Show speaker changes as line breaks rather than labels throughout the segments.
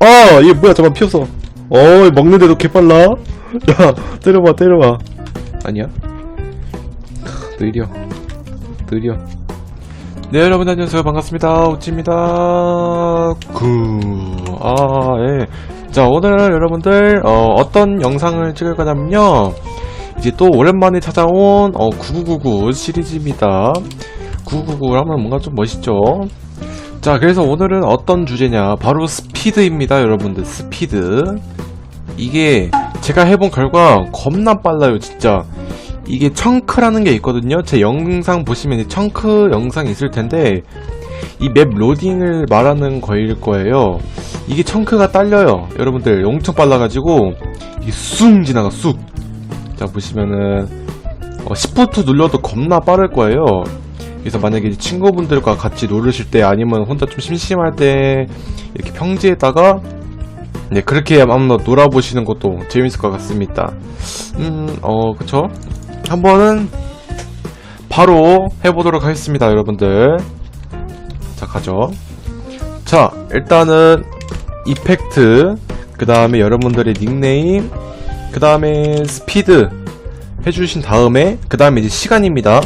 아, 얘 뭐야, 잠깐 피었어. 어, 먹는데도 개빨라. 야, 때려봐, 때려봐. 아니야? 크, 느려. 느려. 네, 여러분 안녕하세요. 반갑습니다. 우찌입니다. 그, 아, 예. 자, 오늘 여러분들, 어, 어떤 영상을 찍을 거냐면요. 이제 또 오랜만에 찾아온, 어, 9999 시리즈입니다. 9999 하면 뭔가 좀 멋있죠? 자, 그래서 오늘은 어떤 주제냐. 바로 스 피드입니다, 여러분들. 스피드. 이게 제가 해본 결과 겁나 빨라요, 진짜. 이게 청크라는 게 있거든요. 제 영상 보시면 이 청크 영상이 있을 텐데, 이 맵 로딩을 말하는 거일 거예요. 이게 청크가 딸려요. 여러분들, 엄청 빨라가지고, 이게 쑥 지나가, 쑥. 자, 보시면은, 어, 시프트 눌러도 겁나 빠를 거예요. 그래서 만약에 친구분들과 같이 놀으실 때 아니면 혼자 좀 심심할 때 이렇게 평지에다가 네 그렇게 한번 놀아보시는 것도 재밌을 것 같습니다. 음, 어, 그쵸? 한 번은 바로 해보도록 하겠습니다, 여러분들. 자, 가죠. 자, 일단은 이펙트, 그 다음에 여러분들의 닉네임, 그 다음에 스피드 해주신 다음에, 그 다음에 이제 시간입니다.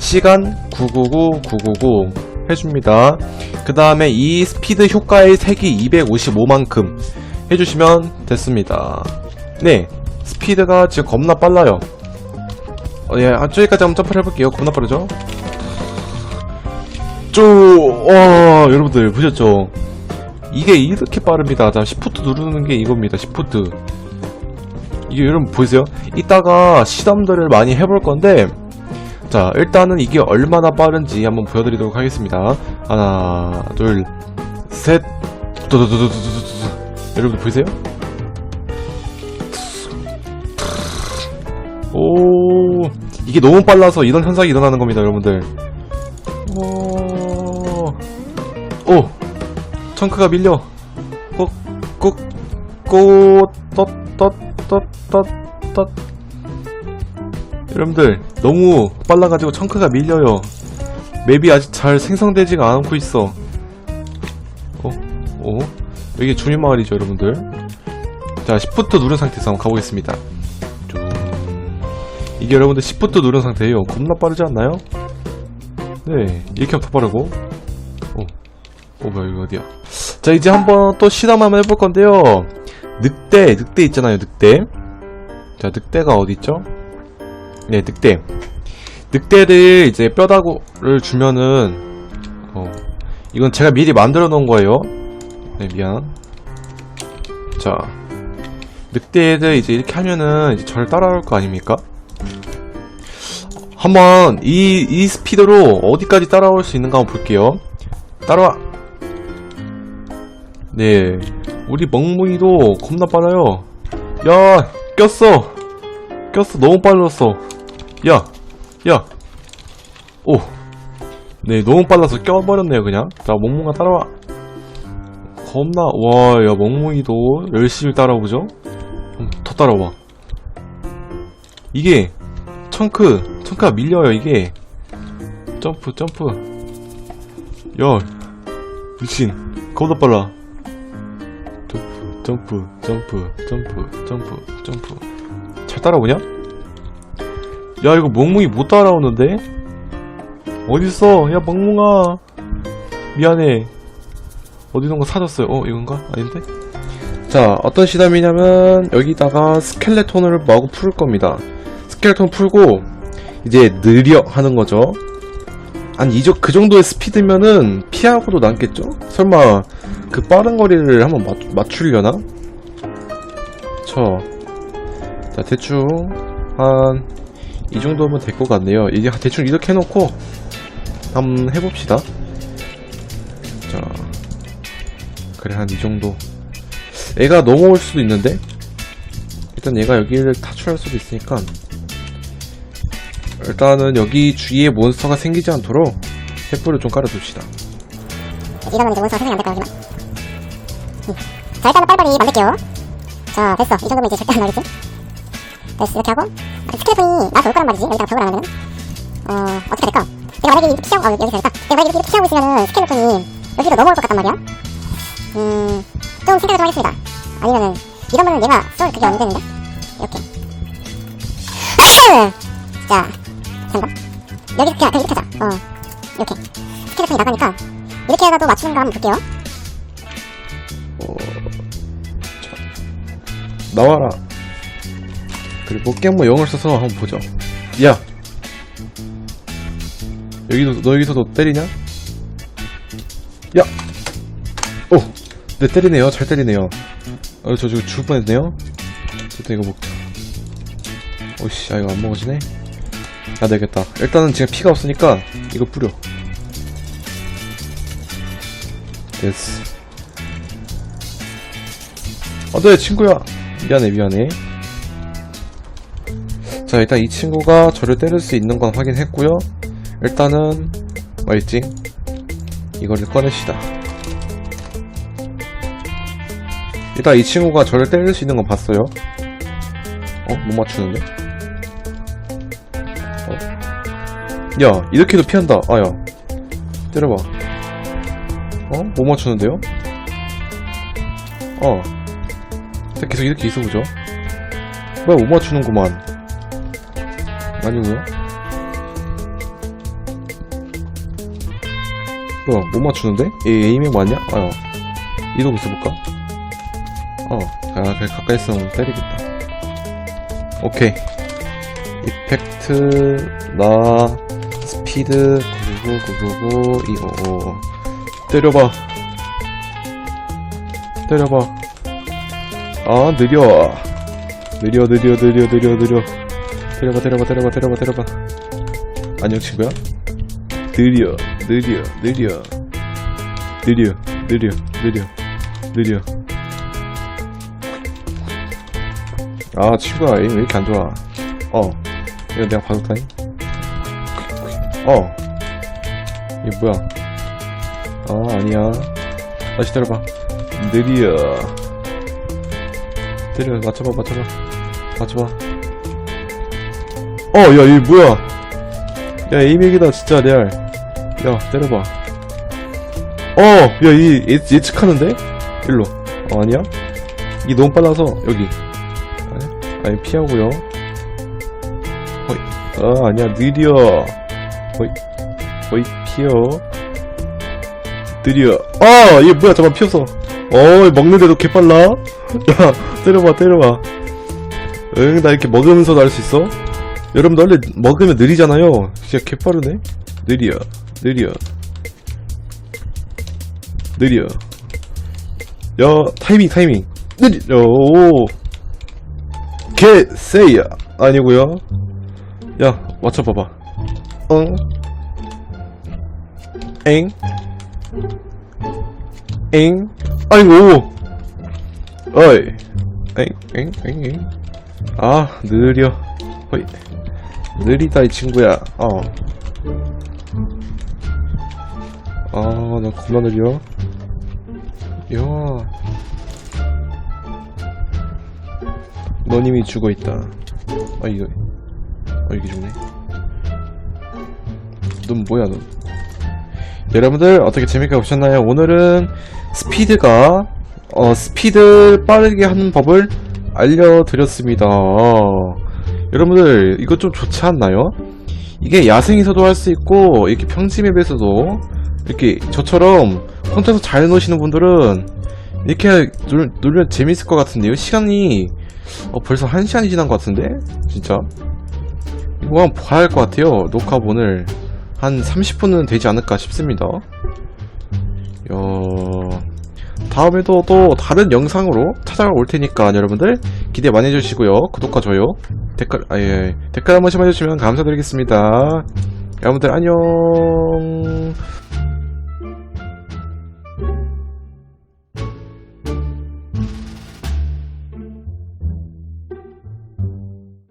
시간 999 999 해줍니다. 그 다음에 이 스피드 효과의 색이 255만큼 해주시면 됐습니다. 네, 스피드가 지금 겁나 빨라요. 어, 예, 아, 저기까지 한번 점프를 해볼게요. 겁나 빠르죠? 쪼, 와, 여러분들 보셨죠? 이게 이렇게 빠릅니다. 자, 시프트 누르는 게 이겁니다. 시프트. 이게 여러분 보이세요? 이따가 시험들을 많이 해볼 건데, 자, 일단은 이게 얼마나 빠른지 한번 보여드리도록 하겠습니다. 하나, 둘, 셋. 두두두두두두두. 여러분 보이세요? 오, 이게 너무 빨라서 이런 현상이 일어나는 겁니다, 여러분들. 오, 오, 청크가 밀려. 꾹, 꾹, 꾹, 떳, 떳, 떳, 떳, 떳. 여러분들 너무 빨라가지고 청크가 밀려요 맵이 아직 잘 생성되지가 않고 있어 어? 어? 여기 주민마을이죠 여러분들 자 시프트 누른 상태에서 한번 가보겠습니다 쭉. 이게 여러분들 시프트 누른 상태예요 겁나 빠르지 않나요? 네 이렇게 하면 더 빠르고 어, 어 뭐야 이거 어디야 자 이제 한번 또 시담 한번 해볼 건데요 늑대 늑대 있잖아요 늑대 자 늑대가 어디 있죠? 네, 늑대. 늑대를 이제 뼈다구를 주면은, 어, 이건 제가 미리 만들어 놓은 거예요. 네, 미안. 자, 늑대들 이제 이렇게 하면은 이제 저를 따라올 거 아닙니까? 한번 이, 이 스피드로 어디까지 따라올 수 있는가 한번 볼게요. 따라와! 네, 우리 멍뭉이도 겁나 빨라요. 야, 꼈어! 꼈어, 너무 빨랐어. 야, 야, 오, 네, 너무 빨라서 껴버렸네요, 그냥. 자, 멍멍아 따라와. 겁나, 와, 야, 멍멍이도 열심히 따라오죠? 음, 더 따라와. 이게, 청크, 청크가 밀려요, 이게. 점프, 점프. 야, 미친, 겁나 빨라. 점프, 점프, 점프, 점프, 점프, 점프. 잘 따라오냐? 야 이거 멍멍이 못 따라오는데? 어딨어? 야 멍멍아 미안해 어디선가 사줬어요 어 이건가? 아닌데? 자 어떤 시담이냐면 여기다가 스켈레톤을 마구 풀 겁니다 스켈레톤 풀고 이제 느려 하는 거죠 한 이저 그 정도의 스피드면은 피하고도 남겠죠? 설마 그 빠른 거리를 한번 맞, 맞추려나? 그쵸 자 대충 한 이 정도면 될 것 같네요. 이제 대충 이렇게 해놓고 한번 해봅시다. 자, 그래 한 이 정도. 애가 넘어올 수도 있는데 일단 얘가 여기를 탈출할 수도 있으니까 일단은 여기 주위에 몬스터가 생기지 않도록 횃불을 좀 깔아둡시다.
이러면 이제 몬스터가 생성이 안될 거구만. 음. 자, 일단은 빨리빨리 만들게요. 자, 됐어. 이 정도면 이제 절대 안 나겠지? 됐어. 이렇게 하고, 아, 스켈레톤이 나서 올 거란 말이지. 여기다가 벽을 안 하면은. 어, 어떻게 될까? 내가 만약에 이렇게 피하고, 어, 여기서 됐다. 내가 만약에 이렇게 피하고 있으면은 스켈레톤이 여기로 넘어올 것 같단 말이야. 음, 좀 생각을 좀 하겠습니다. 아니면은, 이러면은 얘가 쏠 그게 안 되는데? 이렇게. 자, 잠깐. 여기서 그냥, 그냥 이렇게 하자. 어, 이렇게. 스켈레톤이 나가니까, 이렇게 해가도 맞추는 거 한번 볼게요.
나와라. 그리고 깻모 영을 써서 한번 보죠. 야! 여기도, 너 여기서도 때리냐? 야! 오! 네, 때리네요. 잘 때리네요. 어, 저 지금 죽을 뻔했네요. 일단 이거 먹자. 오씨, 아, 이거 안 먹어지네? 안 되겠다. 일단은 지금 피가 없으니까 이거 뿌려. 됐어. 아, 네, 친구야. 미안해, 미안해. 자, 일단 이 친구가 저를 때릴 수 있는 건 확인했고요. 일단은, 뭐 있지? 이거를 꺼내시다. 일단 이 친구가 저를 때릴 수 있는 건 봤어요. 어? 못 맞추는데? 어? 야, 이렇게도 피한다. 아, 야. 때려봐. 어? 못 맞추는데요? 어. 계속 이렇게 있어보죠. 뭐야, 못 맞추는구만. 아니고요 뭐야, 못 맞추는데? 얘 에이밍 맞냐? 아야. 이러고 있어볼까? 어, 아, 그래, 가까이 있으면 때리겠다. 오케이. 이펙트, 나, 스피드, 999, 999, 이거. 때려봐. 때려봐. 아, 느려. 느려, 느려, 느려, 느려, 느려. 때려봐, 때려봐, 때려봐, 때려봐, 때려봐. 안녕, 친구야. 느려, 느려, 느려. 느려, 느려, 느려, 느려. 아, 친구야, 에임 왜 이렇게 안 좋아? 어. 이거 내가 봐줬다니? 어. 이게 뭐야? 아, 아니야. 다시 때려봐. 느려. 때려, 맞춰봐, 맞춰봐. 맞춰봐. 어, 야, 이 뭐야? 야, 에이맥이다, 진짜, 레알. 야, 때려봐. 어, 야, 이 예, 예측하는데? 일로. 어, 아니야? 이 너무 빨라서, 여기. 아니, 피하고요. 어이, 아, 아니야, 느려. 어이, 어이, 피어. 느려. 아, 얘 뭐야, 잠깐 피었어. 어, 먹는데도 개빨라? 야, 때려봐, 때려봐. 응, 나 이렇게 먹으면서도 할 수 있어? 여러분들 원래 먹으면 느리잖아요. 진짜 개빠르네? 느려, 느려. 느려. 야, 타이밍, 타이밍. 느려, 오. 개, 세이야. 아니고요 야, 맞춰봐봐. 응? 엥? 엥? 아이고! 어이! 엥, 엥, 엥, 엥. 아, 느려. 허이. 느리다, 이 친구야. 어. 아, 나 겁나 느려. 야. 너님이 죽어있다. 아, 이거. 아, 이게 죽네. 넌 뭐야, 넌. 여러분들, 어떻게 재밌게 보셨나요? 오늘은 스피드가, 어, 스피드 빠르게 하는 법을 알려드렸습니다. 어, 여러분들, 이거 좀 좋지 않나요? 이게 야생에서도 할 수 있고, 이렇게 평지맵에서도, 이렇게 저처럼 혼자서 잘 노시는 분들은, 이렇게 놀, 놀면 재밌을 것 같은데요? 시간이, 어, 벌써 한 시간이 지난 것 같은데? 진짜? 이거 한번 봐야 할 것 같아요. 녹화 오늘 한 30분은 되지 않을까 싶습니다. 야... 다음에도 또 다른 영상으로 찾아올 테니까 여러분들 기대 많이 해주시고요. 구독과 좋아요, 댓글, 아, 예, 댓글 한 번씩 해주시면 감사드리겠습니다. 여러분들 안녕.